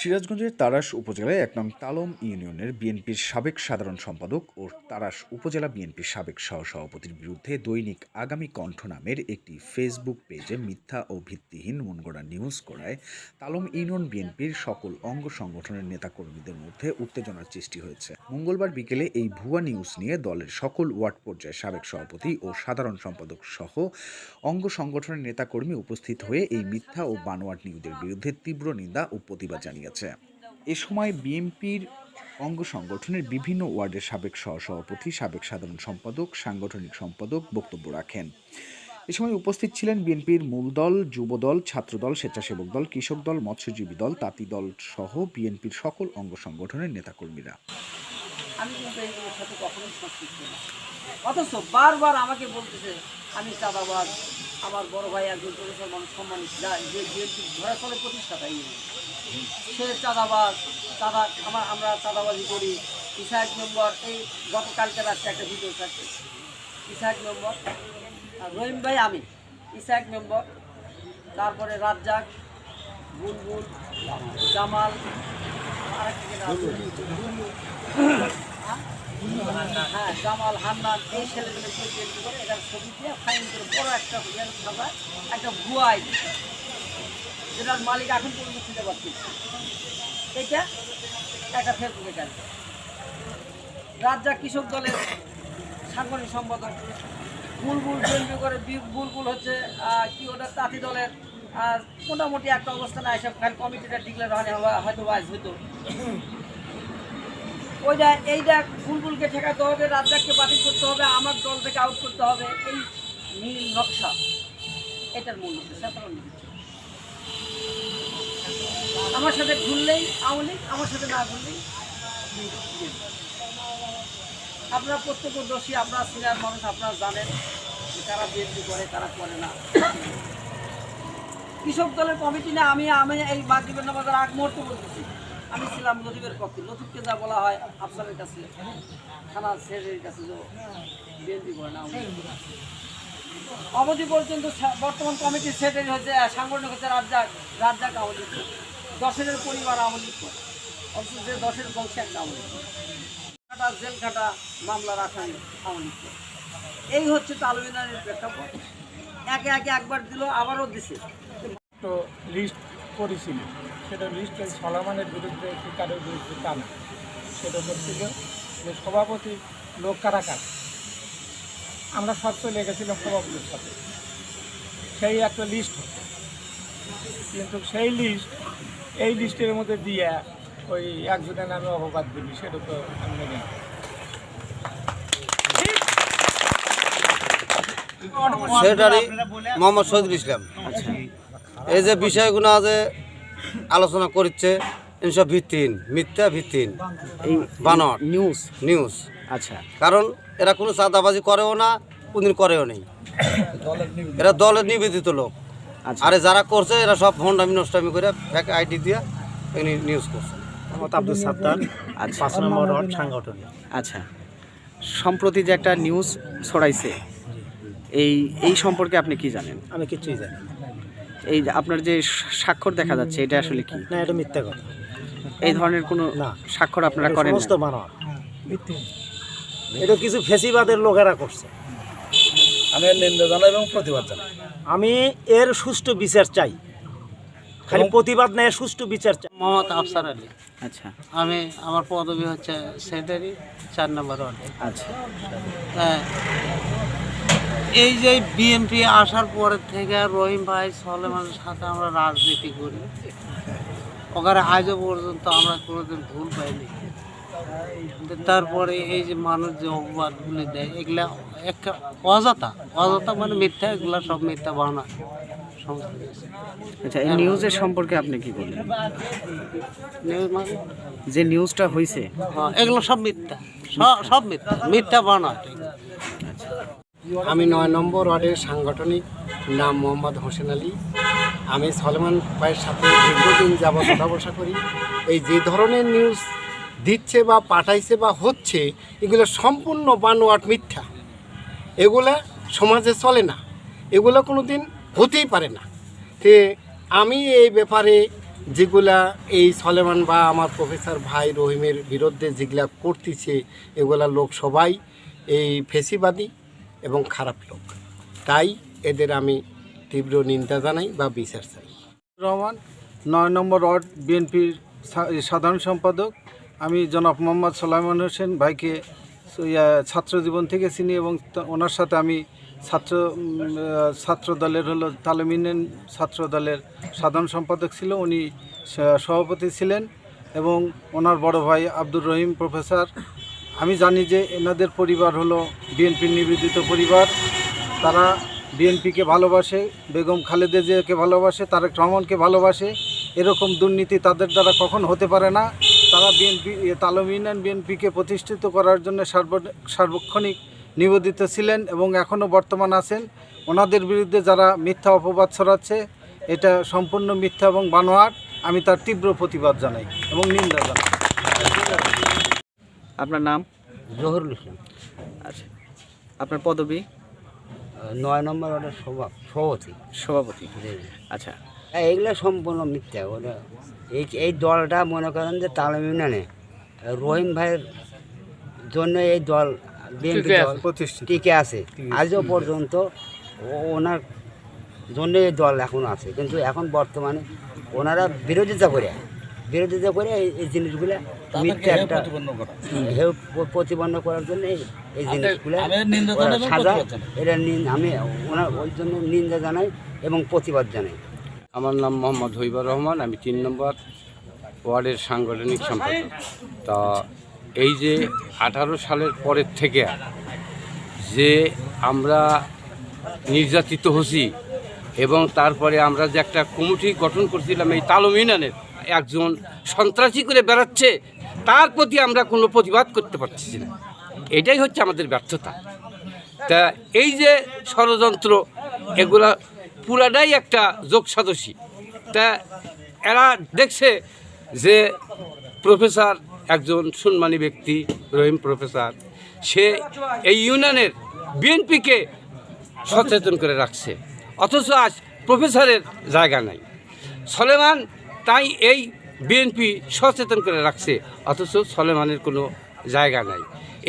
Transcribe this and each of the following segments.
সিরাজগঞ্জের তারাস উপজেলায় এক নং তালম ইউনিয়নের বিএনপির সাবেক সাধারণ সম্পাদক ও তারাস উপজেলা বিএনপির সাবেক সহসভাপতির বিরুদ্ধে দৈনিক আগামী কণ্ঠ নামের একটি ফেসবুক পেজে মিথ্যা ও ভিত্তিহীন মনগড়া নিউজ করায় তালম ইউনিয়ন বিএনপির সকল অঙ্গ সংগঠনের নেতাকর্মীদের মধ্যে উত্তেজনার সৃষ্টি হয়েছে। মঙ্গলবার বিকেলে এই ভুয়া নিউজ নিয়ে দলের সকল ওয়ার্ড পর্যায়ের সাবেক সভাপতি ও সাধারণ সম্পাদক সহ অঙ্গ সংগঠনের নেতাকর্মী উপস্থিত হয়ে এই মিথ্যা ও বানোয়াট নিউজের বিরুদ্ধে তীব্র নিন্দা ও প্রতিবাদ জানিয়েছে এ সময় বিএনপির অঙ্গ সংগঠনের বিভিন্ন ওয়ার্ডের সাবেক সহসভাপতি, সাবেক সাধারণ সম্পাদক, সাংগঠনিক সম্পাদক বক্তব্য রাখেন। এ সময় উপস্থিত ছিলেন বিএনপির মূল দল যুবদল ছাত্রদল স্বেচ্ছাসেবক দল, কৃষক দল, মৎস্যজীবী দল, তাঁতি দল সহ বিএনপির সকল অঙ্গ সংগঠনের নেতাকর্মীরা। আমি কিন্তু এইগুলোর সাথে কখনোই সংশ্লিষ্ট না। অথচ বারবার আমাকে বলতেছে আমি চাঁদাবাজ আমার বড় ভাই একজন পরিসর মানুষ সম্মানিত। যা- ধরা চলে প্রতিষ্ঠাতা এই সে চাঁদাবাজ চাঁদা আমার আমরা চাঁদাবাজি করি। ইসাহেক নম্বর এই গতকালকে রাত্রে একটা ভিডিও থাকছে ইসাহেক নম্বর আর রহিম ভাই আমি। ইসাহেক মেম্বর তারপরে রাজ্জাক বুলবুল জামাল আরেকটা? হ্যাঁ জামাল এই ছবি দিয়ে ফাইন করে বড় একটা ভুয়া যেটার মালিক এখন পর্যন্ত। এটা একটা রাজ্যা কৃষক দলের সাংগঠনিক সম্পাদক। বুলবুল বিএনপি করে বুলবুল হচ্ছে কি ওটা, তাঁতি দলের মোটামুটি একটা অবস্থানে এসব খালি কমিটিটা ডিক্লেয়ার হয় হয়তো ওয়াইজ হইতো। ওইটা এইটা বুলবুলকে ঠেকাতে হবে, রাজ্জাককে বাতিল করতে হবে, আমার দল থেকে আউট করতে হবে, এই নীল নকশা। এটার মূল আমার সাথে ঘুরলেই আওয়ামী আমার সাথে না ঘুরলেই। আপনারা দোষী আপনারা সিনিয়র মানুষ, আপনারা জানেন যে কারা বিএনপি করে, কারা করে না। কৃষক দলের কমিটি না, আমি আমি এই মাগরিবের নামাজের আগ মুহূর্তে বলতেছি। আমি ছিলাম লতিফের পক্ষে লতিফকে যা বলা হয় আফসারের কাছে থানা সেরের কাছে যে বিএনপি করে না। অবধি পর্যন্ত বর্তমান কমিটির সেক্রেটারি হচ্ছে আহ, সাংগঠনিক হচ্ছে রাজ্জাক রাজ্জাক আওয়ামী লীগ। দশের পরিবার আওয়ামী লীগ করে। যে দশের বংশে একটা আওয়ামী লীগ। জেল কাটা মামলার আসামি আওয়ামী লীগ। এই হচ্ছে তালমিনারের প্রেক্ষাপট। একে একে একবার দিল আবারও দিছে। তো লিস্ট করেছিল সেটা লিস্ট সলামানের বিরুদ্ধে কি কারোর বিরুদ্ধে তা না। সেটা করছিল যে সভাপতি লোক কারা কারা? আমরা সব চলে গেছিলাম সভাপতির সাথে। সেই একটা লিস্ট কিন্তু সেই লিস্ট এই লিস্টের মধ্যে দিয়ে ওই একজনের নামে অপবাদ দিবি, সেটা তো আমি মেনে। সেক্রেটারি মোহাম্মদ শহীদুল ইসলাম। এই যে বিষয়গুলো যে আলোচনা করছে এসব ভিত্তিহীন মিথ্যা ভিত্তিহীন। এই বানর। নিউজ? নিউজ। আচ্ছা। কারণ এরা কোনো চাঁদাবাজি করেও না কোনদিন করেও নেই। এরা দলের নিবেদিত লোক। আচ্ছা। আরে যারা করছে এরা সব ভণ্ডামি নষ্টামি করে ফ্যাক আইডি দিয়ে এগুলি নিউজ করছে। আব্দুল সাত্তার আচ্ছা। পাঁচ নম্বর ওয়ার্ড আচ্ছা। সম্প্রতি যে একটা নিউজ ছড়াইছে এই এই সম্পর্কে আপনি কি জানেন? আমি কিছুই জানি না। এই যে আপনার যে স্বাক্ষর দেখা যাচ্ছে এটা আসলে কি? না এটা মিথ্যা কথা। এই ধরনের কোনো না। স্বাক্ষর আপনারা করেন সমস্ত না? এটা কিছু ফেসিবাদের লোকেরা করছে। আমি এর নিন্দা জানাই এবং প্রতিবাদ জানাই। আমি এর সুষ্ঠু বিচার চাই। খালি প্রতিবাদ নেই সুষ্ঠু বিচার চাই। মোহাম্মদ আফসার আলী। আচ্ছা। আমি আমার পদবি হচ্ছে সেক্রেটারি চার নম্বর ওয়ার্ডে। আচ্ছা। হ্যাঁ। এই যে বিএনপি আসার পরের থেকে রহিম ভাই সলেমানের সাথে আমরা রাজনীতি করি। ওখানে আজও পর্যন্ত আমরা কোনোদিন ভুল পাইনি। তারপরে এই যে মানুষ যে অপবাদগুলি দেয় এগুলা একটা অযথা অযথা মানে মিথ্যা এগুলা সব মিথ্যা বানা আচ্ছা এই নিউজের সম্পর্কে আপনি কি বলবেন নিউজ মানে? যে নিউজটা হয়েছে হ্যাঁ, এগুলো সব মিথ্যা। সব- সব মিথ্যা। মিথ্যা বানা আমি নয় নম্বর ওয়ার্ডের সাংগঠনিক নাম মোহাম্মদ হোসেন আলী। আমি সলমান ভাইয়ের সাথে দীর্ঘদিন যাবৎ বসা করি। এই যে ধরনের নিউজ দিচ্ছে বা পাঠাইছে বা হচ্ছে, এগুলো সম্পূর্ণ বানোয়াট মিথ্যা। এগুলা সমাজে চলে না। এগুলো কোনো দিন হতেই পারে না। তে আমি এই ব্যাপারে যেগুলা এই সলেমান বা আমার প্রফেসর ভাই রহিমের বিরুদ্ধে যেগুলা করতেছে, এগুলা লোক সবাই এই ফেসিবাদী। এবং খারাপ লোক। তাই এদের আমি তীব্র নিন্দা জানাই বা বিচার চাই। রহমান, নয় নম্বর ওয়ার্ড, বিএনপির সাধারণ সম্পাদক। আমি জনাব মোহাম্মদ সোলাইমান হোসেন ভাইকে ছাত্র জীবন থেকে চিনি এবং ওনার সাথে আমি ছাত্র ছাত্র দলের হলো তালিম ইউনিয়ন ছাত্র দলের সাধারণ সম্পাদক ছিল। উনি সভাপতি ছিলেন এবং ওনার বড় ভাই আব্দুর রহিম প্রফেসর। আমি জানি যে এনাদের পরিবার হলো বিএনপির নিবেদিত পরিবার। তারা বিএনপিকে ভালোবাসে, বেগম খালেদা জিয়াকে ভালোবাসে, তারেক রহমানকে ভালোবাসে। এরকম দুর্নীতি তাদের দ্বারা কখন হতে পারে না। তারা বিএনপি তালম ইউনিয়ন বিএনপিকে প্রতিষ্ঠিত করার জন্য সার্ব- সার্বক্ষণিক নিবেদিত ছিলেন এবং এখনও বর্তমান আছেন। ওনাদের বিরুদ্ধে যারা মিথ্যা অপবাদ ছড়াচ্ছে, এটা সম্পূর্ণ মিথ্যা এবং বানোয়াট। আমি তার তীব্র প্রতিবাদ জানাই এবং নিন্দা জানাই। আপনার নাম? জহুরুল ইসলাম। আচ্ছা। আপনার পদবি? নয় নম্বর ওটা সভা সভাপতি। সভাপতি। আচ্ছা। হ্যাঁ এগুলো সম্পূর্ণ মিথ্যা। ওটা এই এই দলটা মনে করেন যে তালম ইউনিয়নে। রহিম ভাইয়ের জন্য এই দল বিএনপি দল প্রতিষ্ঠিত। টিকে আছে। আজও পর্যন্ত ও- ওনার জন্য এই দল এখন আছে। কিন্তু এখন বর্তমানে ওনারা বিরোধিতা করে। বিরোধিতা করে এই এই জিনিসগুলো মিথ্যা একটা প- প্রতিপন্ন করার জন্য এই জিনিসগুলো সাজা এটা আমি ওনার ওই জন্য নিন্দা জানাই এবং প্রতিবাদ জানাই। আমার নাম মোহাম্মদ হইবর রহমান আমি তিন নম্বর ওয়ার্ডের সাংগঠনিক সম্পাদক। তা এই যে আঠারো সালের পরের থেকে যে আমরা নির্যাতিত হছি এবং তারপরে আমরা যে একটা কমিটি গঠন করছিলাম এই তালম ইউনিয়নের একজন সন্ত্রাসী করে বেড়াচ্ছে, তার প্রতি আমরা কোনো প্রতিবাদ করতে পারছি না। এটাই হচ্ছে আমাদের ব্যর্থতা। তা এই যে ষড়যন্ত্র, এগুলা পুরাটাই একটা যোগ সাদসী তা এরা দেখছে যে প্রফেসর একজন সম্মানী ব্যক্তি, রহিম প্রফেসর, সে এই ইউনিয়নের বিএনপিকে সচেতন করে রাখছে। অথচ আজ প্রফেসরের জায়গা নাই। সলেমান তাই এই বিএনপি সচেতন করে রাখছে, অথচ সলেমানের কোনো জায়গা নাই।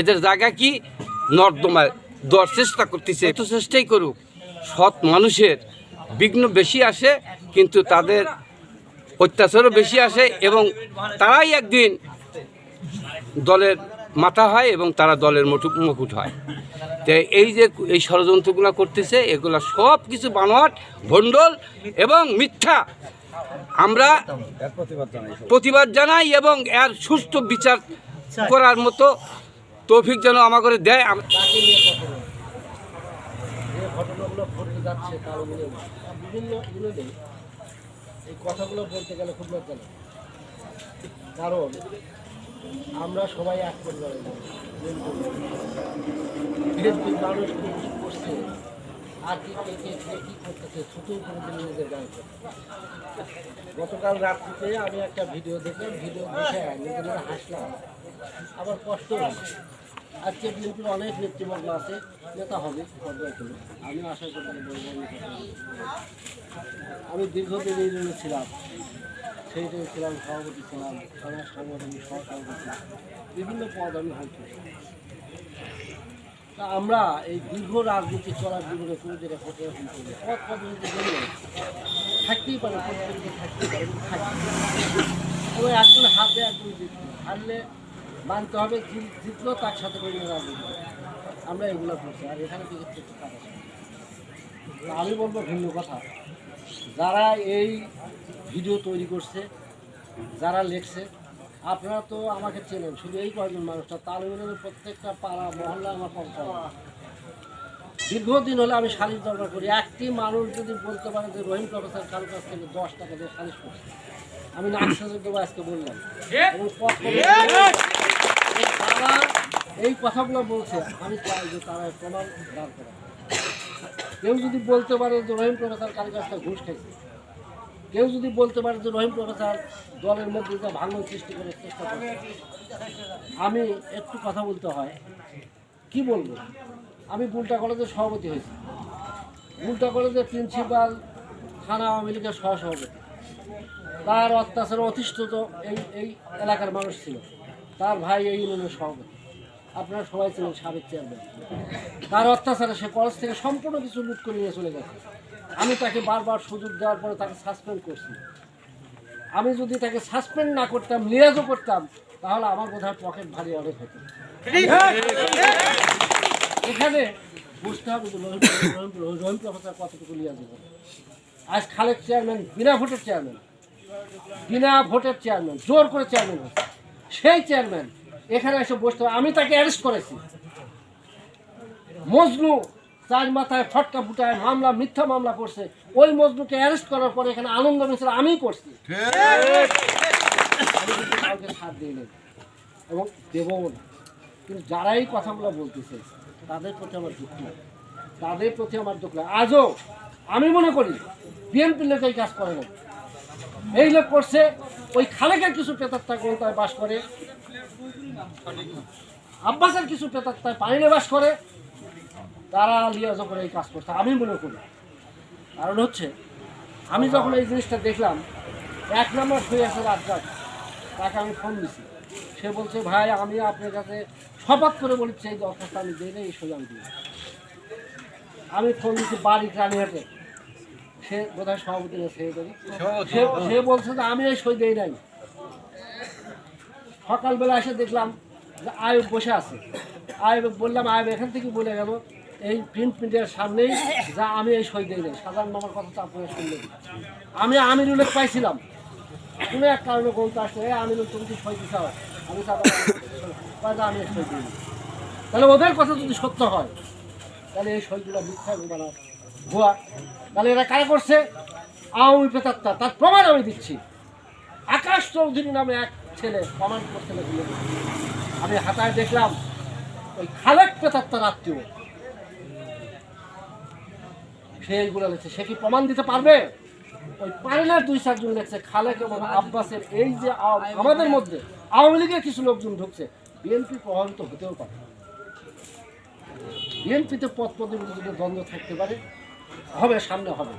এদের জায়গা কি? নর্দমায় দেওয়ার চেষ্টা করতেছে। এত চেষ্টাই করুক, সৎ মানুষের বিঘ্ন বেশি আসে, কিন্তু তাদের অত্যাচারও বেশি আসে এবং তারাই একদিন দলের মাথা হয় এবং তারা দলের মুকুট হয়। তো এই যে এই ষড়যন্ত্রগুলো করতেছে, এগুলো সব কিছু বানোয়াট, ভণ্ডল এবং মিথ্যা। আমরা প্রতিবাদ জানাই এবং এর সুষ্ঠু বিচার করার মতো তৌফিক যেন আমাকে দেয়। কারণ আমরা সবাই এক পরিবারের মানুষ। আর কি গতকাল রাত্রিতে আমি একটা ভিডিও দেখলাম, ভিডিও দেখে নিজেরা হাসলাম। আবার কষ্ট হলো আজকে বিএনপির অনেক নেতৃবর্গ আছে, নেতা হবে পর্যায়ক্রমে আমি আশা করি বড় আমি দীর্ঘদিন এই জন্য ছিলাম। সেইটাই ছিলাম সভাপতি ছিলাম, সমাজ সাংগঠনিক সহসভাপতি। বিভিন্ন পদ আমি হয়েছি তা আমরা এই দীর্ঘ রাজনীতি চলার জীবনে কোনো জায়গায় ফটো এখন করি পদ পদবিতে গেলে থাকতেই পারে প্রত্যেককে থাকতেই পারে তবে একজন হাতে একজন হারলে মানতে হবে জি- জিতলেও তার সাথে রাজনীতি আমরা এগুলো করছি, আর এখানে। আমি বলব ভিন্ন কথা। যারা এই ভিডিও তৈরি করছে, যারা লেখছে আপনারা তো আমাকে চেনেন শুধু এই কয়েকজন মানুষটা তালমিনের প্রত্যেকটা পাড়া মহল্লা আমার পঞ্চায়েত। দীর্ঘদিন হলে আমি সালিশ দরকার করি। একটি মানুষ যদি বলতে পারে যে রহিম প্রফেসর কারও কাছ থেকে দশ টাকা দিয়ে সালিশ করছে আমি দেবো আজকে বললাম। তারা এই কথাগুলো বলছে আমি চাই যে তারা প্রমাণ দাঁড় করা কেউ যদি বলতে পারে যে রহিম প্রফেসর কারও কাছ থেকে ঘুষ খাইছে কেউ যদি বলতে পারে যে রহিম প্রফেসর দলের মধ্যে যে ভাঙন সৃষ্টি করার চেষ্টা করছে, আমি একটু কথা বলতে হয়। কি বলব? আমি বুলটা কলেজের সভাপতি হয়েছি। বুলটা কলেজের প্রিন্সিপাল থানা আওয়ামী লীগের সহসভাপতি। তার অত্যাচারে অতিষ্ঠ তো এই এই এলাকার মানুষ ছিল। তার ভাই এই ইউনিয়নের সভাপতি। আপনারা সবাই ছিলেন সাবেক চেয়ারম্যান তার অত্যাচারে সে কলেজ থেকে সম্পূর্ণ কিছু লুট করে নিয়ে চলে গেছে। আমি তাকে বারবার সুযোগ দেওয়ার পরে তাকে সাসপেন্ড করছি। আমি যদি তাকে সাসপেন্ড না করতাম, নিরাজও করতাম, তাহলে আমার বোধহয় পকেট ভারী অনেক হতো। এখানে বুঝতে হবে যে রহিম প্রফেসর কতটুকু করে আজ খালেক চেয়ারম্যান বিনা ভোটের চেয়ারম্যান বিনা ভোটের চেয়ারম্যান জোর করে চেয়ারম্যান হয়েছে। সেই চেয়ারম্যান এখানে এসে বসতে। আমি তাকে অ্যারেস্ট করেছি। মজনু চার মাথায় ফটকা ফুটায় মামলা, মিথ্যা মামলা করছে, ওই মজনুকে অ্যারেস্ট করার পরে এখানে আনন্দ মিছিল আমি করছি। কাউকে এবং দেবও না। কিন্তু যারা এই কথাগুলো বলতেছে, তাদের প্রতি আমার দুঃখ তাদের প্রতি আমার দুঃখ আজও আমি মনে করি, বিএনপি লোক এই কাজ করে না এই লোক করছে, ওই খালেকের কিছু প্রেতাত্মা গ্রন্থায় বাস করে। আব্বাসের কিছু প্রেতাত্মায় পানিলে বাস করে। তারা লিয়াজ করে এই কাজ করছে আমি মনে করি। কারণ হচ্ছে আমি যখন এই জিনিসটা দেখলাম এক নম্বর হয়ে আছে রাজ্জাক তাকে আমি ফোন দিছি। সে বলছে ভাই আমি আপনার কাছে শপথ করে বলেছি এই দরখাস্ত আমি দিই না এই আমি দিই। আমি ফোন দিচ্ছি বাড়ি রানীহাটে। সে বোধহয় সভাপতি না সে সে সে বলছে যে আমি এই সই দেই নাই। সকালবেলা এসে দেখলাম যে আয়ব বসে আছে। আয়ব বললাম আয়ব এখান থেকে বলে গেল এই প্রিন্ট প্রিন্টের সামনেই যা আমি এই সই দিই সাধারণ মামার কথা তো আপনারা শুনলেন আমি আমির উল্লেখ পাইছিলাম। কোনো এক কারণে বলতে আসছে এই আমির তুমি কি সই দিতে হয় আমি তাহলে আমি সই দিই তাহলে ওদের কথা যদি সত্য হয়, তাহলে এই সইগুলো মিথ্যা বানা ভুয়া। তাহলে এরা কারা করছে? আওয়ামী পেতাত্তা তার প্রমাণ আমি দিচ্ছি। আকাশ চৌধুরী নামে এক ছেলে প্রমাণ করতে আমি হাতায় দেখলাম, ওই খালেক পেতাত্তার আত্মীয়। সে লেখছে সে কি প্রমাণ দিতে পারবে? ওই পাইলার দুই চারজন লেখছে খালেক এবং আব্বাসের এই যে আমাদের মধ্যে আওয়ামী লীগের কিছু লোকজন ঢুকছে। বিএনপি প্রভাবিত হতেও পারে। বিএনপিতে পদ যদি দ্বন্দ্ব থাকতে পারে। হবে, সামনে হবে।